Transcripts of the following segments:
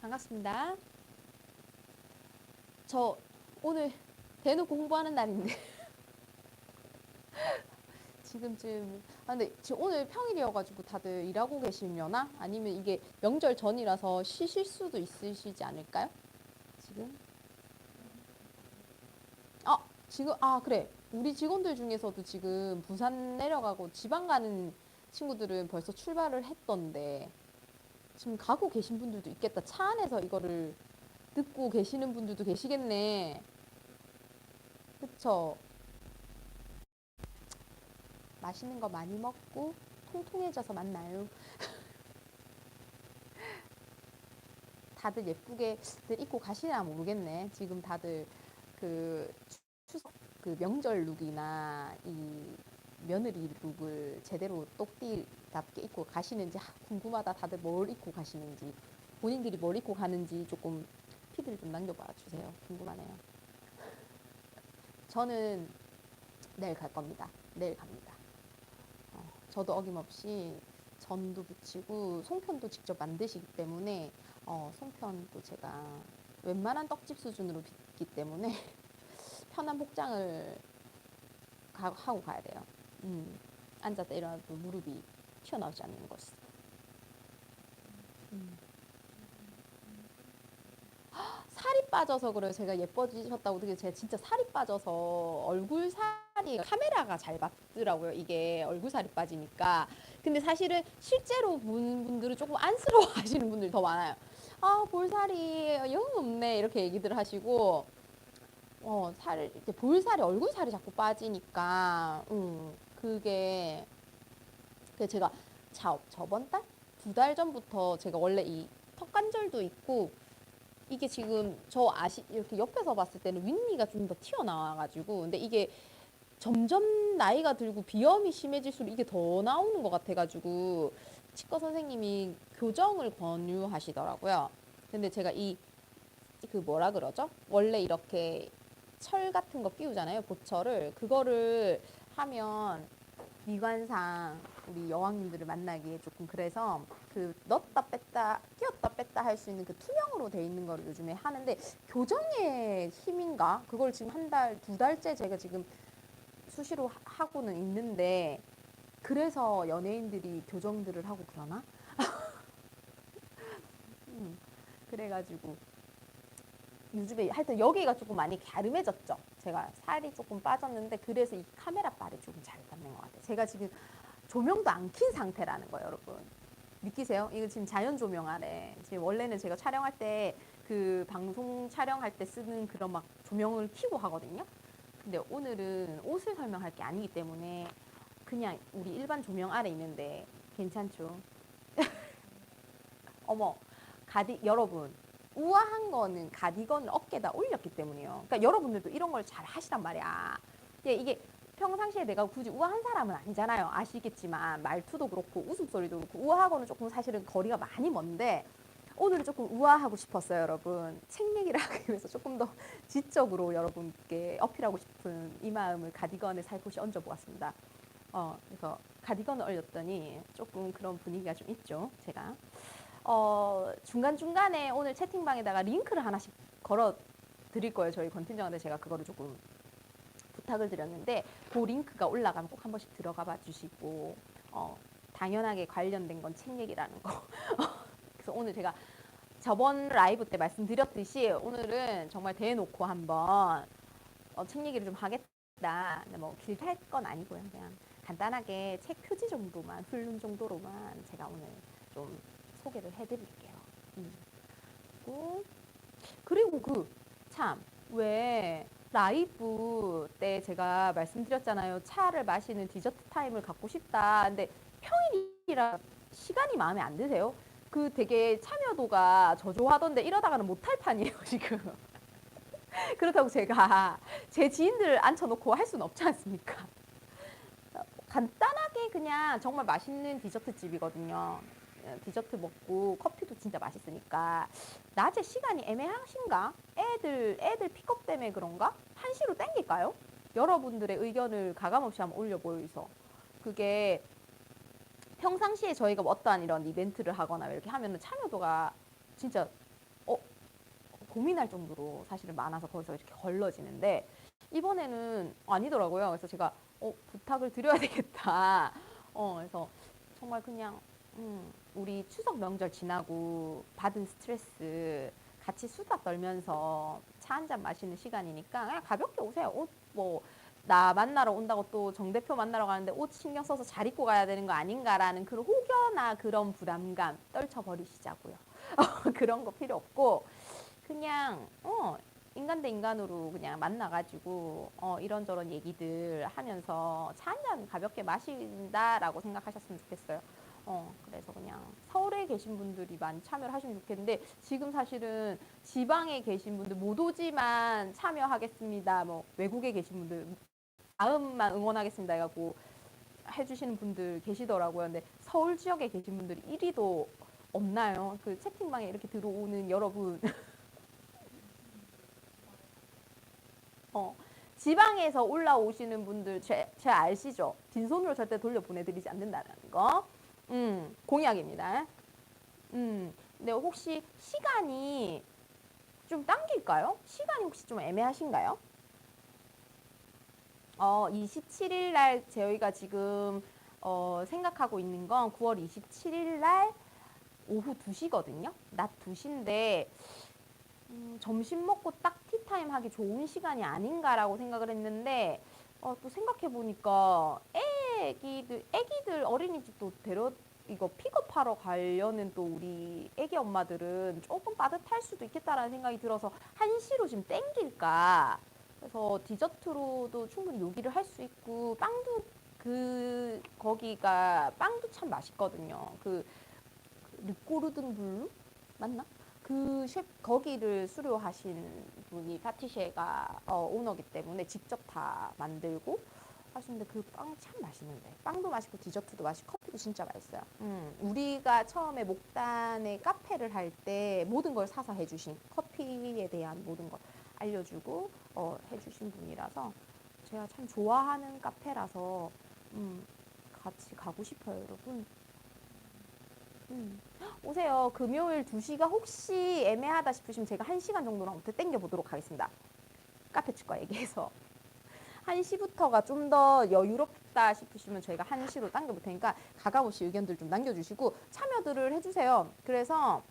반갑습니다. 저 오늘 대놓고 홍보하는 날인데 지금쯤 아 근데 지금 오늘 평일이어가지고 다들 일하고 계시려나? 아니면 이게 명절 전이라서 쉬실 수도 있으시지 않을까요? 지금? 아 지금 아 그래 우리 직원들 중에서도 지금 부산 내려가고 지방 가는 친구들은 벌써 출발을 했던데 지금 가고 계신 분들도 있겠다. 차 안에서 이거를 듣고 계시는 분들도 계시겠네. 그쵸? 맛있는 거 많이 먹고 통통해져서 만나요. 다들 예쁘게들 입고 가시나 모르겠네. 지금 다들 그 추석 그 명절 룩이나 이 며느리 룩을 제대로 똑띠답게 입고 가시는지 하, 궁금하다. 다들 뭘 입고 가시는지 본인들이 뭘 입고 가는지 조금 피드를 좀 남겨봐 주세요. 궁금하네요. 저는 내일 갈 겁니다. 내일 갑니다. 어, 저도 어김없이 전도 붙이고 송편도 직접 만드시기 때문에 어, 송편도 제가 웬만한 떡집 수준으로 빚기 때문에 편한 복장을 가, 하고 가야 돼요. 음, 앉았다 일어나도 무릎이 튀어나오지 않는 것이. 음. 헉, 살이 빠져서 그래요. 제가 예뻐지셨다고 되게 제가 진짜 살이 빠져서 얼굴 살이 카메라가 잘 받더라고요. 이게 얼굴 살이 빠지니까. 근데 사실은 실제로 본 분들은 조금 안쓰러워 하시는 분들이 더 많아요. 아, 볼살이 영 없네. 이렇게 얘기들 하시고. 어, 살, 이제 볼살이, 얼굴 살이 자꾸 빠지니까, 음, 그게, 그 제가 자, 저번 달? 두 달 전부터 제가 원래 이 턱관절도 있고, 이게 지금 저 아시, 이렇게 옆에서 봤을 때는 윗니가 좀 더 튀어나와가지고, 근데 이게 점점 나이가 들고 비염이 심해질수록 이게 더 나오는 것 같아가지고, 치과 선생님이 교정을 권유하시더라고요. 근데 제가 이, 그 뭐라 그러죠? 원래 이렇게 철 같은 거 끼우잖아요. 보철을. 그거를 하면 미관상 우리 여왕님들을 만나기에 조금 그래서 그 넣었다 뺐다 끼웠다 뺐다 할 수 있는 그 투명으로 돼 있는 거를 요즘에 하는데 교정의 힘인가? 그걸 지금 한 달, 두 달째 제가 지금 수시로 하- 하고는 있는데 그래서 연예인들이 교정들을 하고 그러나? 음, 그래가지고 요즘에 하여튼 여기가 조금 많이 갸름해졌죠. 제가 살이 조금 빠졌는데 그래서 이 카메라 빨이 조금 잘 받는 것 같아요. 제가 지금 조명도 안 킨 상태라는 거예요, 여러분. 믿기세요? 이거 지금 자연 조명 아래. 지금 원래는 제가 촬영할 때 그 방송 촬영할 때 쓰는 그런 막 조명을 켜고 하거든요. 근데 오늘은 옷을 설명할 게 아니기 때문에 그냥 우리 일반 조명 아래 있는데 괜찮죠? 어머, 가디 여러분 우아한 거는 가디건을 어깨다 올렸기 때문이에요. 그러니까 여러분들도 이런 걸 잘 하시단 말이야. 이게 평상시에 내가 굳이 우아한 사람은 아니잖아요. 아시겠지만 말투도 그렇고 웃음소리도 그렇고 우아하고는 조금 사실은 거리가 많이 먼데 오늘은 조금 우아하고 싶었어요, 여러분. 책 얘기를 하기 위해서 조금 더 지적으로 여러분께 어필하고 싶은 이 마음을 가디건에 살포시 얹어보았습니다. 어, 그래서 가디건을 올렸더니 조금 그런 분위기가 좀 있죠, 제가. 어, 중간중간에 오늘 채팅방에다가 링크를 하나씩 걸어 드릴 거예요. 저희 권팀장한테 제가 그거를 조금 부탁을 드렸는데 그 링크가 올라가면 꼭 한 번씩 들어가 봐 주시고 어, 당연하게 관련된 건 책 얘기라는 거. 그래서 오늘 제가 저번 라이브 때 말씀드렸듯이 오늘은 정말 대놓고 한번 어, 책 얘기를 좀 하겠다. 근데 뭐 길게 할 건 아니고요. 그냥 간단하게 책 표지 정도만 훑는 정도로만 제가 오늘 좀 소개를 해드릴게요. 음. 그리고, 그 참 왜 라이브 때 제가 말씀드렸잖아요. 차를 마시는 디저트 타임을 갖고 싶다. 근데 평일이라 시간이 마음에 안 드세요? 그 되게 참여도가 저조하던데 이러다가는 못할 판이에요 지금. 그렇다고 제가 제 지인들을 앉혀놓고 할 수는 없지 않습니까? 간단하게 그냥 정말 맛있는 디저트 집이거든요. 어, 디저트 먹고 커피도 진짜 맛있으니까 낮에 시간이 애매하신가? 애들 애들 픽업 때문에 그런가? 한시로 땡길까요? 여러분들의 의견을 가감없이 한번 올려보이소. 그게 평상시에 저희가 뭐 어떠한 이런 이벤트를 하거나 이렇게 하면은 참여도가 진짜 고민할 정도로 사실은 많아서 거기서 이렇게 걸러지는데 이번에는 아니더라고요. 그래서 제가 어, 부탁을 드려야 되겠다. 어, 그래서 정말 그냥 음, 우리 추석 명절 지나고 받은 스트레스 같이 수다 떨면서 차 한 잔 마시는 시간이니까 그냥 가볍게 오세요. 옷 뭐 나 만나러 온다고 또 정 대표 만나러 가는데 옷 신경 써서 잘 입고 가야 되는 거 아닌가라는 그런 혹여나 그런 부담감 떨쳐버리시자고요. 그런 거 필요 없고 그냥 어 인간 대 인간으로 그냥 만나가지고 어 이런저런 얘기들 하면서 차 한 잔 가볍게 마신다라고 생각하셨으면 좋겠어요. 어 그래서 그냥 서울에 계신 분들이 많이 참여를 하시면 좋겠는데 지금 사실은 지방에 계신 분들 못 오지만 참여하겠습니다. 뭐 외국에 계신 분들 마음만 응원하겠습니다 해갖고 해주시는 분들 계시더라고요. 근데 서울 지역에 계신 분들이 1위도 없나요? 그 채팅방에 이렇게 들어오는 여러분. 어, 지방에서 올라오시는 분들 제, 제 아시죠? 빈손으로 절대 돌려 보내드리지 않는다는 거. 음, 공약입니다. 음, 근데 혹시 시간이 좀 당길까요? 시간이 혹시 좀 애매하신가요? 어, 27일 날 저희가 지금 어, 생각하고 있는 건 9월 27일 날 오후 2시거든요. 낮 2시인데 음, 점심 먹고 딱 티타임 하기 좋은 시간이 아닌가라고 생각을 했는데 어, 또 생각해 보니까 애 기들 애기들 어린이집도 데려 이거 픽업하러 가려는 또 우리 애기 엄마들은 조금 빠듯할 수도 있겠다라는 생각이 들어서 한시로 지금 땡길까 그래서 디저트로도 충분히 요기를 할 수 있고 빵도 그 거기가 빵도 참 맛있거든요. 그 르꼬르든 블루 맞나? 그 셰프 거기를 수료하신 분이 파티셰가 어, 오너기 때문에 직접 다 만들고 하시는데 그빵참 맛있는데 빵도 맛있고 디저트도 맛있고 커피도 진짜 맛있어요. 음, 우리가 처음에 목단에 카페를 할 때 모든 걸 사서 해주신 커피에 대한 모든 걸 알려주고 어, 해주신 분이라서 제가 참 좋아하는 카페라서 음, 같이 가고 싶어요, 여러분. 음. 오세요. 금요일 2시가 혹시 애매하다 싶으시면 제가 1시간 정도랑 어떻게 땡겨보도록 하겠습니다. 카페 측과 얘기해서. 1시부터가 좀 더 여유롭다 싶으시면 저희가 1시로 당겨볼 테니까 가가오씨 의견들 좀 남겨주시고 참여들을 해주세요. 그래서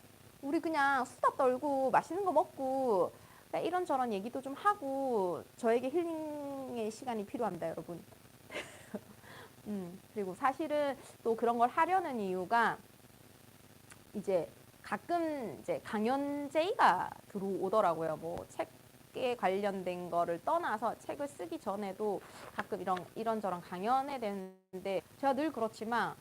우리 그냥 수다 떨고 맛있는 거 먹고 이런저런 얘기도 좀 하고 저에게 힐링의 시간이 필요합니다, 여러분. 음, 그리고 사실은 또 그런 걸 하려는 이유가 이제 가끔 이제 강연제의가 들어오더라고요. 뭐 책 에 관련된 거를 떠나서 책을 쓰기 전에도 가끔 이런 이런저런 강연에 되는데 제가 늘 그렇지만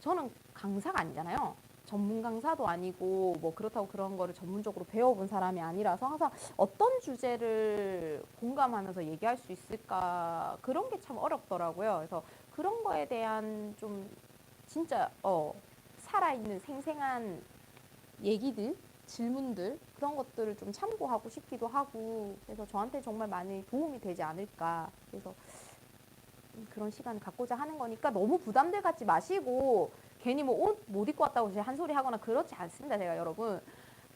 저는 강사가 아니잖아요. 전문 강사도 아니고 뭐 그렇다고 그런 거를 전문적으로 배워본 사람이 아니라서 항상 어떤 주제를 공감하면서 얘기할 수 있을까 그런 게 참 어렵더라고요. 그래서 그런 거에 대한 좀 진짜 어 살아있는 생생한 얘기들, 질문들 그런 것들을 좀 참고하고 싶기도 하고 그래서 저한테 정말 많이 도움이 되지 않을까. 그래서 그런 시간을 갖고자 하는 거니까 너무 부담들 갖지 마시고 괜히 뭐 옷 못 입고 왔다고 제가 한 소리 하거나 그렇지 않습니다 제가 여러분.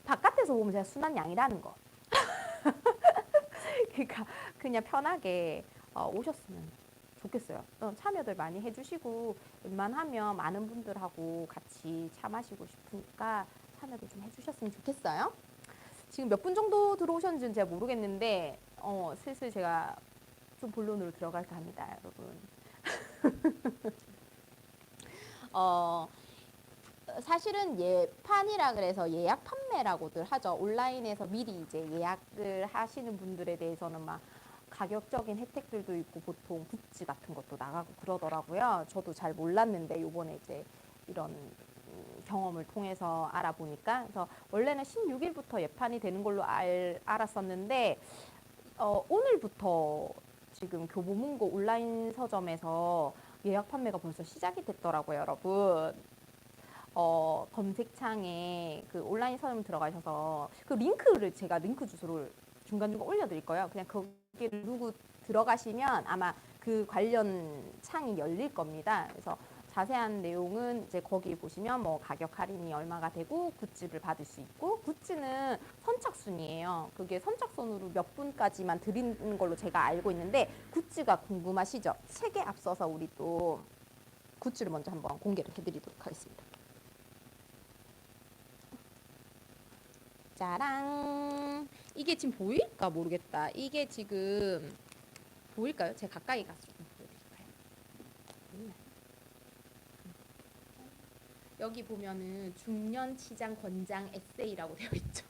바깥에서 보면 제가 순한 양이라는 거. 그러니까 그냥 편하게 어, 오셨으면 좋겠어요. 어, 참여들 많이 해주시고 웬만하면 많은 분들하고 같이 차 마시고 싶으니까 참여도 좀 해주셨으면 좋겠어요. 지금 몇 분 정도 들어오셨는지는 제가 모르겠는데 어, 슬슬 제가 좀 본론으로 들어갈까 합니다, 여러분. 어, 사실은 예판이라 그래서 예약 판매라고들 하죠. 온라인에서 미리 이제 예약을 하시는 분들에 대해서는 막 가격적인 혜택들도 있고 보통 굿즈 같은 것도 나가고 그러더라고요. 저도 잘 몰랐는데 요번에 이제 이런 음, 경험을 통해서 알아보니까 그래서 원래는 16일부터 예판이 되는 걸로 알, 알았었는데 어, 오늘부터 지금 교보문고 온라인 서점에서 예약 판매가 벌써 시작이 됐더라고요, 여러분. 어, 검색창에 그 온라인 서점 들어가셔서 그 링크를 제가 링크 주소를 중간중간 올려드릴 거예요. 그냥 거기를 누구 들어가시면 아마 그 관련 창이 열릴 겁니다. 그래서 자세한 내용은 이제 거기 보시면 뭐 가격 할인이 얼마가 되고 굿즈를 받을 수 있고 굿즈는 선착순이에요. 그게 선착순으로 몇 분까지만 드리는 걸로 제가 알고 있는데 굿즈가 궁금하시죠? 책에 앞서서 우리 또 굿즈를 먼저 한번 공개를 해드리도록 하겠습니다. 짜랑 이게 지금 보일까 모르겠다. 이게 지금 보일까요? 제가 가까이 가서 좀 보여드릴까요? 보이나요? 여기 보면은 중년 치장 권장 에세이라고 되어 있죠.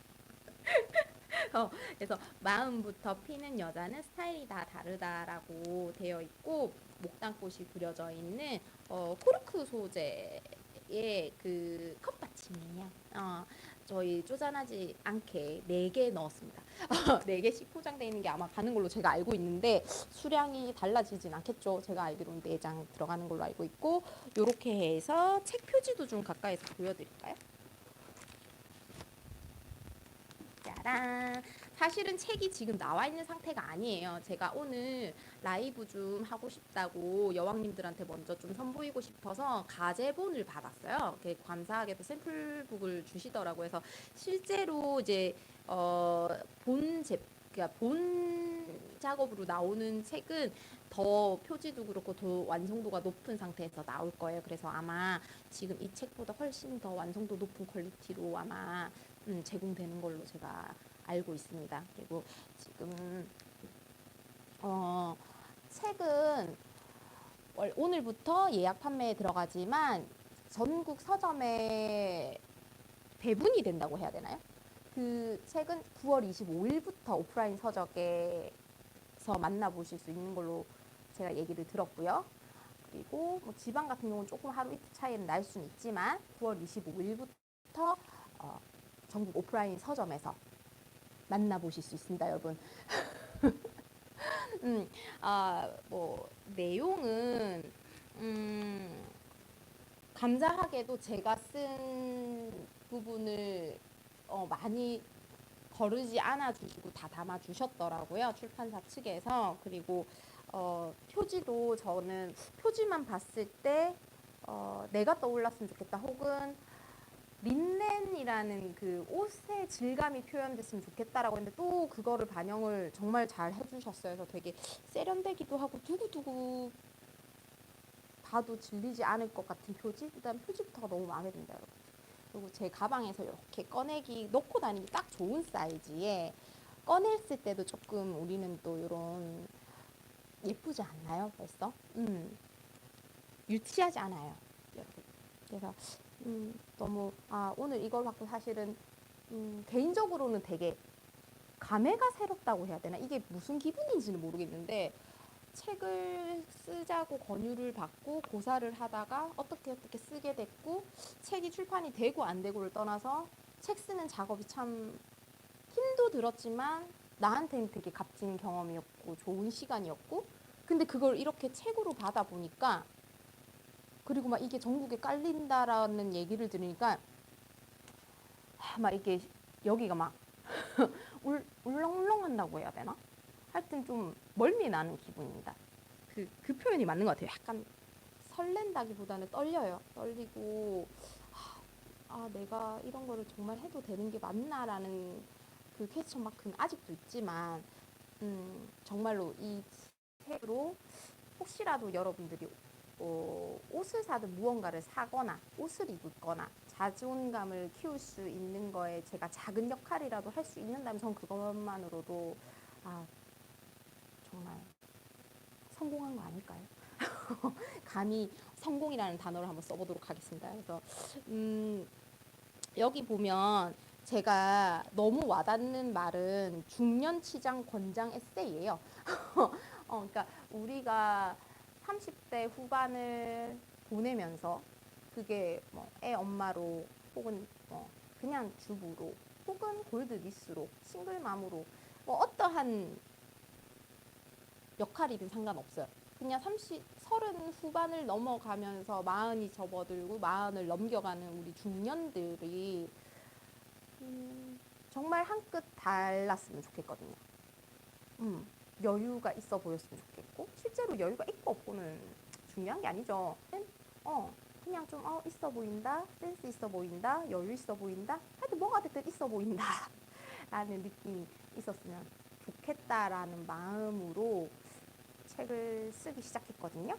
어, 그래서 마음부터 피는 여자는 스타일이 다 다르다라고 되어 있고 목단꽃이 그려져 있는 어, 코르크 소재의 그 컵받침이에요. 어, 저희 쪼잔하지 않게 4개 넣었습니다. 4개씩 포장되어 있는 게 아마 가는 걸로 제가 알고 있는데 수량이 달라지진 않겠죠. 제가 알기로는 4장 들어가는 걸로 알고 있고 이렇게 해서 책 표지도 좀 가까이서 보여드릴까요? 짜란. 사실은 책이 지금 나와 있는 상태가 아니에요. 제가 오늘 라이브 좀 하고 싶다고 여왕님들한테 먼저 좀 선보이고 싶어서 가제본을 받았어요. 이렇게 감사하게도 샘플북을 주시더라고요. 그래서 실제로 이제 어, 본 제, 그러니까 본 작업으로 나오는 책은 더 표지도 그렇고 더 완성도가 높은 상태에서 나올 거예요. 그래서 아마 지금 이 책보다 훨씬 더 완성도 높은 퀄리티로 아마 음, 제공되는 걸로 제가 알고 있습니다. 그리고 지금 어, 책은 월- 오늘부터 예약 판매에 들어가지만 전국 서점에 배분이 된다고 해야 되나요? 그 책은 9월 25일부터 오프라인 서적에서 만나보실 수 있는 걸로 제가 얘기를 들었고요. 그리고 뭐 지방 같은 경우는 조금 하루 이틀 차이는 날 수는 있지만 9월 25일부터 어, 전국 오프라인 서점에서 만나보실 수 있습니다, 여러분. 음, 아, 뭐 내용은 음, 감사하게도 제가 쓴 부분을 어, 많이 거르지 않아 주시고 다 담아 주셨더라고요. 출판사 측에서. 그리고 어, 표지도 저는 표지만 봤을 때 어, 내가 떠올랐으면 좋겠다. 혹은 린넨이라는 그 옷의 질감이 표현됐으면 좋겠다라고 했는데 또 그거를 반영을 정말 잘 해주셨어요. 그래서 되게 세련되기도 하고 두고두고 봐도 질리지 않을 것 같은 표지. 일단 표지부터가 너무 마음에 든다, 여러분. 그리고 제 가방에서 이렇게 꺼내기 놓고 다니기 딱 좋은 사이즈에 꺼냈을 때도 조금 우리는 또 이런 예쁘지 않나요? 벌써? 음. 유치하지 않아요, 여러분. 그래서 음, 너무 아 오늘 이걸 갖고 사실은 음, 개인적으로는 되게 감회가 새롭다고 해야 되나? 이게 무슨 기분인지는 모르겠는데 책을 쓰자고 권유를 받고 고사를 하다가 어떻게 어떻게 쓰게 됐고 책이 출판이 되고 안 되고를 떠나서 책 쓰는 작업이 참 힘도 들었지만 나한테는 되게 값진 경험이었고 좋은 시간이었고 근데 그걸 이렇게 책으로 받아 보니까 그리고 막 이게 전국에 깔린다라는 얘기를 들으니까 하, 막 이게 여기가 막 울, 울렁울렁한다고 해야 되나? 하여튼 좀 멀미 나는 기분입니다. 그, 그 표현이 맞는 것 같아요. 약간 설렌다기보다는 떨려요. 떨리고 하, 아 내가 이런 거를 정말 해도 되는 게 맞나라는 그 퀘스천 마크는 아직도 있지만 음, 정말로 이 책으로 혹시라도 여러분들이 어, 옷을 사든 무언가를 사거나 옷을 입거나 자존감을 키울 수 있는 거에 제가 작은 역할이라도 할 수 있는다면 전 그것만으로도 아 정말 성공한 거 아닐까요? 감히 성공이라는 단어를 한번 써보도록 하겠습니다. 그래서 음, 여기 보면 제가 너무 와닿는 말은 중년 치장 권장 에세이예요. 어, 그러니까 우리가 30대 후반을 보내면서 그게 뭐 애 엄마로 혹은 뭐 그냥 주부로 혹은 골드미스로 싱글맘으로 뭐 어떠한 역할이든 상관없어요. 그냥 30, 30 후반을 넘어가면서 마흔이 접어들고 마흔을 넘겨가는 우리 중년들이 음, 정말 한 끗 달랐으면 좋겠거든요. 음, 여유가 있어 보였으면 좋겠고 실제로 여유가 있고 없고는 중요한 게 아니죠. 어 그냥 좀 어, 있어 보인다 센스 있어 보인다 여유 있어 보인다 하여튼 뭐가 됐든 있어 보인다 라는 느낌이 있었으면 좋겠다라는 마음으로 책을 쓰기 시작했거든요.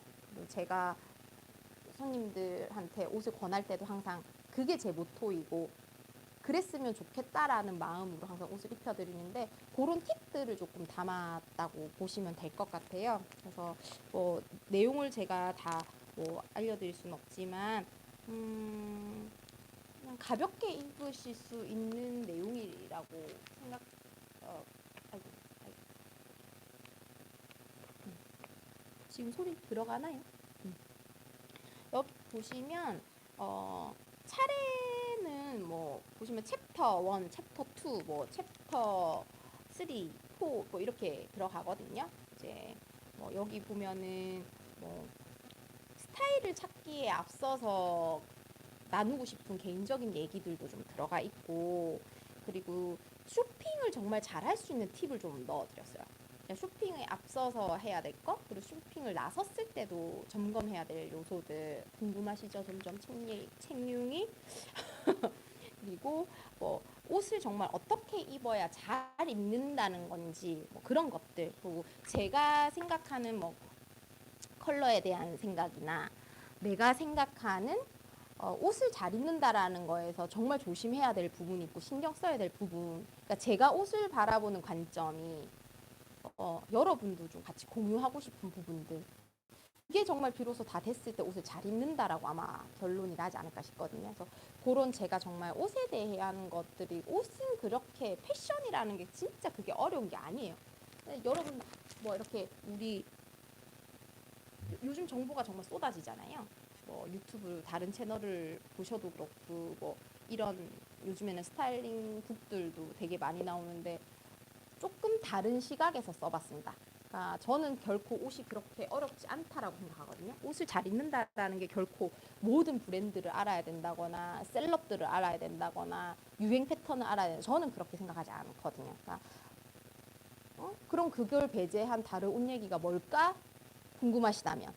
제가 손님들한테 옷을 권할 때도 항상 그게 제 모토이고 그랬으면 좋겠다라는 마음으로 항상 옷을 입혀드리는데 그런 팁들을 조금 담았다고 보시면 될 것 같아요. 그래서 뭐 내용을 제가 다 뭐 알려드릴 수는 없지만 음 그냥 가볍게 입으실 수 있는 내용이라고 생각. 어, 아이고, 아이고. 음. 지금 소리 들어가나요? 음. 여기 보시면 어, 차례는 뭐 보시면 챕터 1, 챕터 2, 뭐 챕터 3, 4, 뭐 이렇게 들어가거든요. 이제 뭐 여기 보면은 뭐 스타일을 찾기에 앞서서 나누고 싶은 개인적인 얘기들도 좀 들어가 있고 그리고 쇼핑을 정말 잘할 수 있는 팁을 좀 넣어드렸어요. 쇼핑에 앞서서 해야 될 거, 그리고 쇼핑을 나섰을 때도 점검해야 될 요소들 궁금하시죠? 점점 책리, 책융이 그리고 뭐 옷을 정말 어떻게 입어야 잘 입는다는 건지 뭐 그런 것들 그리고 제가 생각하는 뭐 컬러에 대한 생각이나 내가 생각하는 어, 옷을 잘 입는다라는 거에서 정말 조심해야 될 부분이 있고 신경 써야 될 부분. 그러니까 제가 옷을 바라보는 관점이 어, 여러분도 좀 같이 공유하고 싶은 부분들. 이게 정말 비로소 다 됐을 때 옷을 잘 입는다라고 아마 결론이 나지 않을까 싶거든요. 그래서 그런 제가 정말 옷에 대한 것들이 옷은 그렇게 패션이라는 게 진짜 그게 어려운 게 아니에요. 근데 여러분 뭐 이렇게 우리 요- 요즘 정보가 정말 쏟아지잖아요. 뭐 유튜브 다른 채널을 보셔도 그렇고 뭐 이런 요즘에는 스타일링 북들도 되게 많이 나오는데 조금 다른 시각에서 써봤습니다. 그러니까 저는 결코 옷이 그렇게 어렵지 않다라고 생각하거든요. 옷을 잘 입는다라는 게 결코 모든 브랜드를 알아야 된다거나 셀럽들을 알아야 된다거나 유행 패턴을 알아야 된다. 저는 그렇게 생각하지 않거든요. 그러니까 어? 그럼 그걸 배제한 다른 옷 얘기가 뭘까 궁금하시다면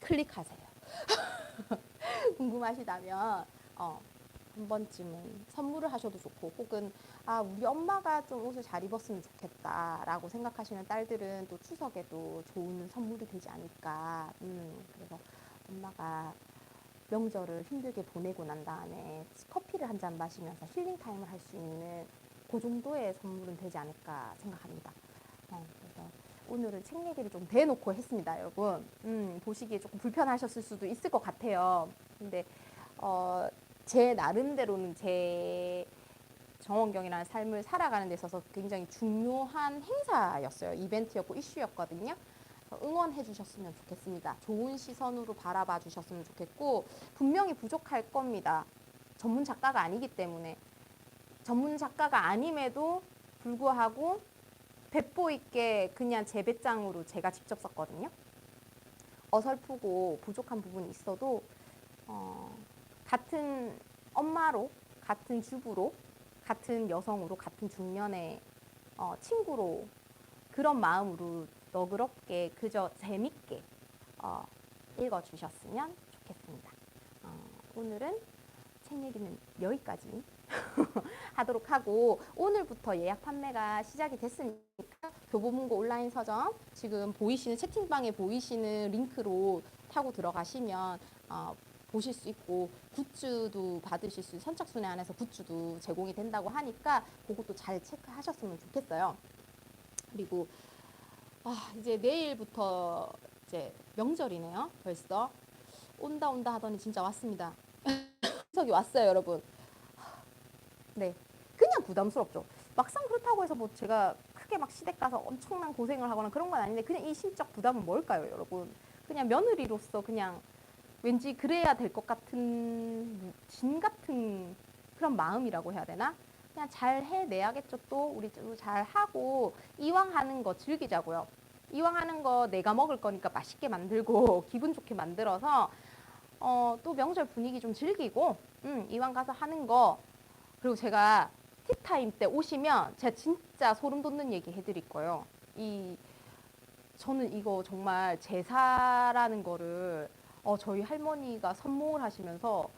클릭하세요. 궁금하시다면 어, 한 번쯤은 선물을 하셔도 좋고 혹은 아 우리 엄마가 좀 옷을 잘 입었으면 좋겠다라고 생각하시는 딸들은 또 추석에도 좋은 선물이 되지 않을까. 음, 그래서 엄마가 명절을 힘들게 보내고 난 다음에 커피를 한 잔 마시면서 힐링 타임을 할 수 있는 그 정도의 선물은 되지 않을까 생각합니다. 어, 그래서 오늘은 책 얘기를 좀 대놓고 했습니다, 여러분. 음, 보시기에 조금 불편하셨을 수도 있을 것 같아요. 근데 어, 제 나름대로는 제 정원경이라는 삶을 살아가는 데 있어서 굉장히 중요한 행사였어요. 이벤트였고 이슈였거든요. 어, 응원해 주셨으면 좋겠습니다. 좋은 시선으로 바라봐 주셨으면 좋겠고 분명히 부족할 겁니다. 전문 작가가 아니기 때문에 전문 작가가 아님에도 불구하고 배포 있게 그냥 제 배짱으로 제가 직접 썼거든요. 어설프고 부족한 부분이 있어도 어, 같은 엄마로, 같은 주부로, 같은 여성으로, 같은 중년의 어, 친구로 그런 마음으로 너그럽게 그저 재밌게 어, 읽어주셨으면 좋겠습니다. 어, 오늘은 책 얘기는 여기까지 하도록 하고 오늘부터 예약 판매가 시작이 됐으니까 교보문고 온라인 서점 지금 보이시는 채팅방에 보이시는 링크로 타고 들어가시면 어, 보실 수 있고 굿즈도 받으실 수 선착순회 안에서 굿즈도 제공이 된다고 하니까 그것도 잘 체크하셨으면 좋겠어요. 그리고 아, 이제 내일부터 이제 명절이네요. 벌써 온다 온다 하더니 진짜 왔습니다. 추석이 왔어요, 여러분. 네, 그냥 부담스럽죠. 막상 그렇다고 해서 뭐 제가 크게 막 시댁 가서 엄청난 고생을 하거나 그런 건 아닌데 그냥 이 심적 부담은 뭘까요, 여러분? 그냥 며느리로서 그냥 왠지 그래야 될 것 같은 진 같은 그런 마음이라고 해야 되나? 그냥 잘 해내야겠죠. 또 우리 잘 하고 이왕 하는 거 즐기자고요. 이왕 하는 거 내가 먹을 거니까 맛있게 만들고 기분 좋게 만들어서 어, 또 명절 분위기 좀 즐기고 음, 이왕 가서 하는 거 그리고 제가 티타임 때 오시면 제가 진짜 소름 돋는 얘기 해드릴 거예요. 이 저는 이거 정말 제사라는 거를 어, 저희 할머니가 선몽을 하시면서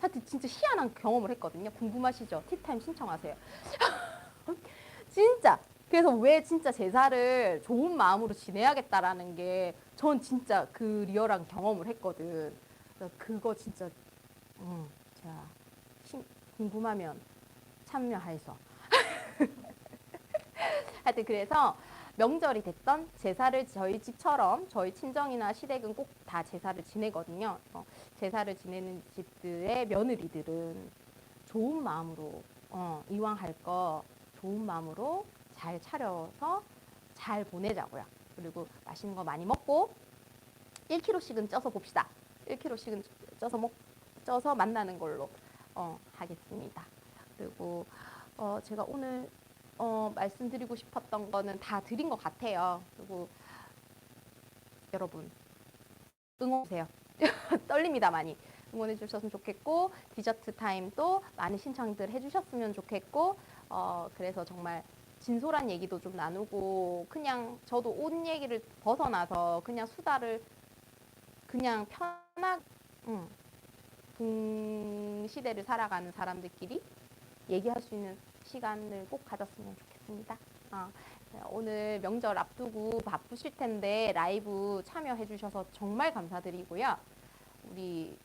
하여튼 진짜 희한한 경험을 했거든요. 궁금하시죠? 티타임 신청하세요. 진짜. 그래서 왜 진짜 제사를 좋은 마음으로 지내야겠다라는 게 전 진짜 그 리얼한 경험을 했거든. 그거 진짜 음, 자 신- 궁금하면 참여해서. 하여튼 그래서 명절이 됐던 제사를 저희 집처럼 저희 친정이나 시댁은 꼭 다 제사를 지내거든요. 어, 제사를 지내는 집들의 며느리들은 좋은 마음으로 어, 이왕 할 거 좋은 마음으로 잘 차려서 잘 보내자고요. 그리고 맛있는 거 많이 먹고 1kg씩은 쪄서 봅시다. 1kg씩은 쪄서 먹 쪄서 만나는 걸로 어, 하겠습니다. 그리고 어, 제가 오늘 어, 말씀드리고 싶었던 거는 다 드린 것 같아요. 그리고 여러분 응원해주세요. 떨립니다 많이. 응원해 주셨으면 좋겠고 디저트 타임도 많은 신청들 해주셨으면 좋겠고 어, 그래서 정말 진솔한 얘기도 좀 나누고 그냥 저도 옷 얘기를 벗어나서 그냥 수다를 그냥 편하게 음, 동시대를 살아가는 사람들끼리 얘기할 수 있는 시간을 꼭 가졌으면 좋겠습니다. 어, 오늘 명절 앞두고 바쁘실 텐데 라이브 참여해 주셔서 정말 감사드리고요. 우리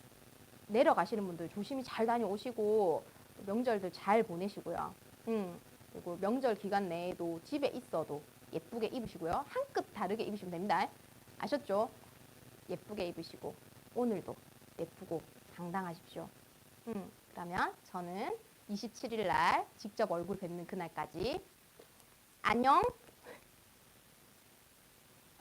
내려가시는 분들 조심히 잘 다녀오시고 명절들 잘 보내시고요. 음, 그리고 명절 기간 내에도 집에 있어도 예쁘게 입으시고요. 한 끗 다르게 입으시면 됩니다. 아셨죠? 예쁘게 입으시고 오늘도 예쁘고 당당하십시오. 음, 그러면 저는 27일 날 직접 얼굴 뵙는 그날까지 안녕.